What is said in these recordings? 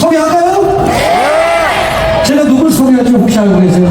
소개할까요? 네! 제가 누굴 소개할지 혹시 알고 계세요?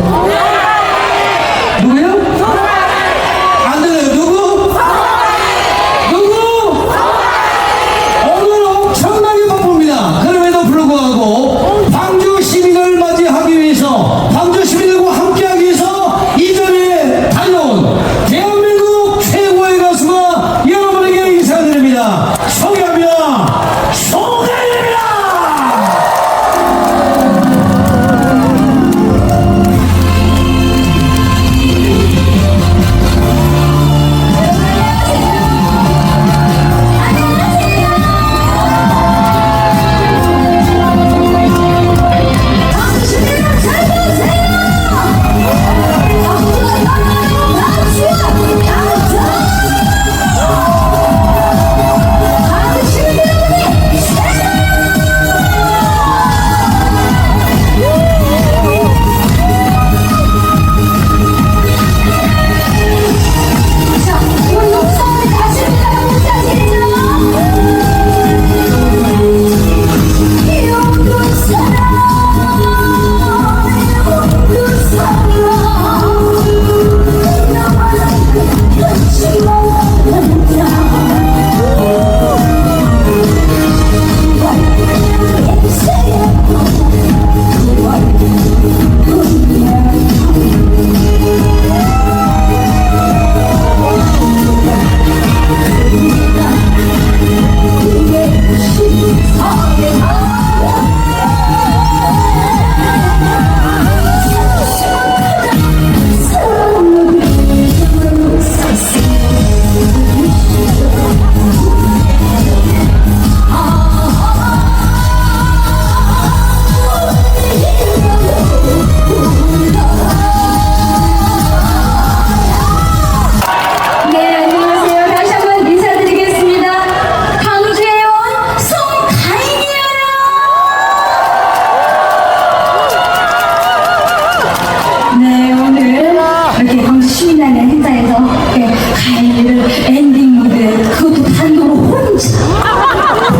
회사에서 예, 가인이를 엔딩 무대 그것도 단독으로 혼자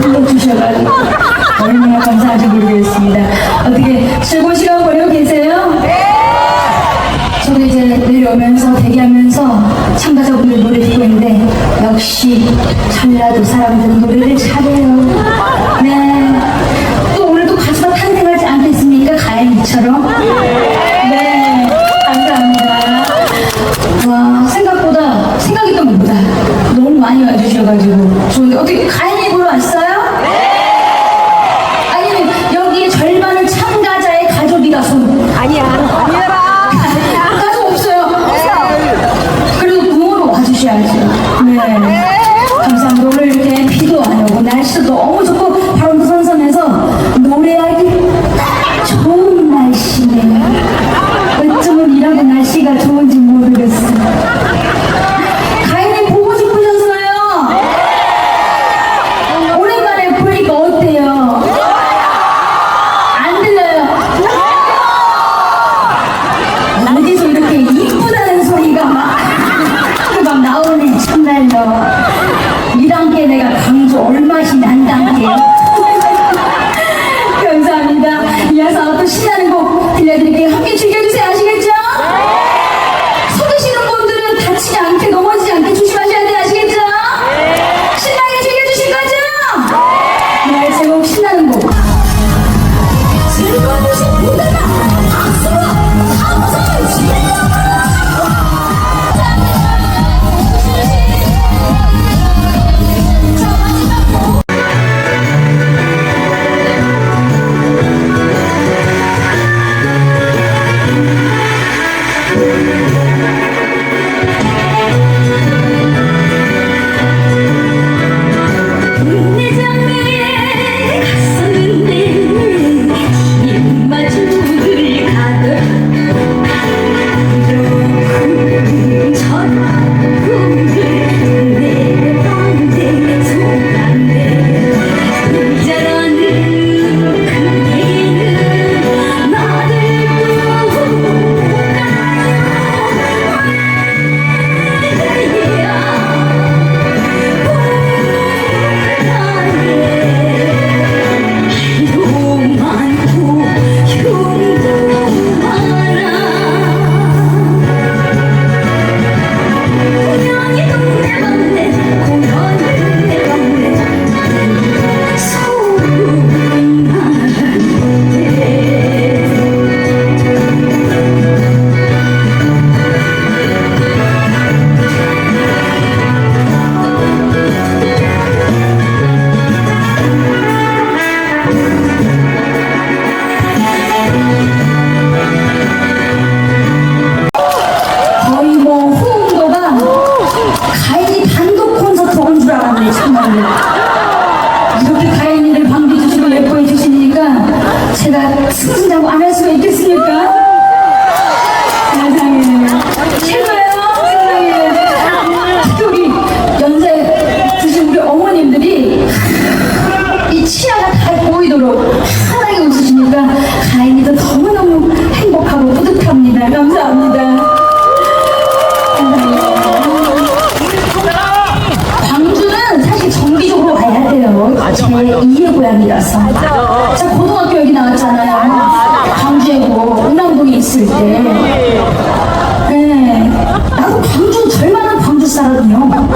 불러주셔가지고 얼마나 감사한지 모르겠습니다. 어떻게 즐거운 시간 보내고 계세요? 네! 저도 이제 내려오면서 대기하면서 참가자분들 노래 듣고 있는데 역시 전라도 사람들은 노래를 이렇게 다행히들 반겨 주시고 예뻐해 주시니까 제가 승진하고 안 할 수가 저의 2의 고향이라서 제가 고등학교 여기 나왔잖아요. 광주에고 은암동에 있을 때. 네. 나도 광주 절만한 광주 사람이요.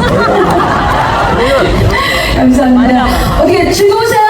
감사합니다. 어떻게 즐거우세요?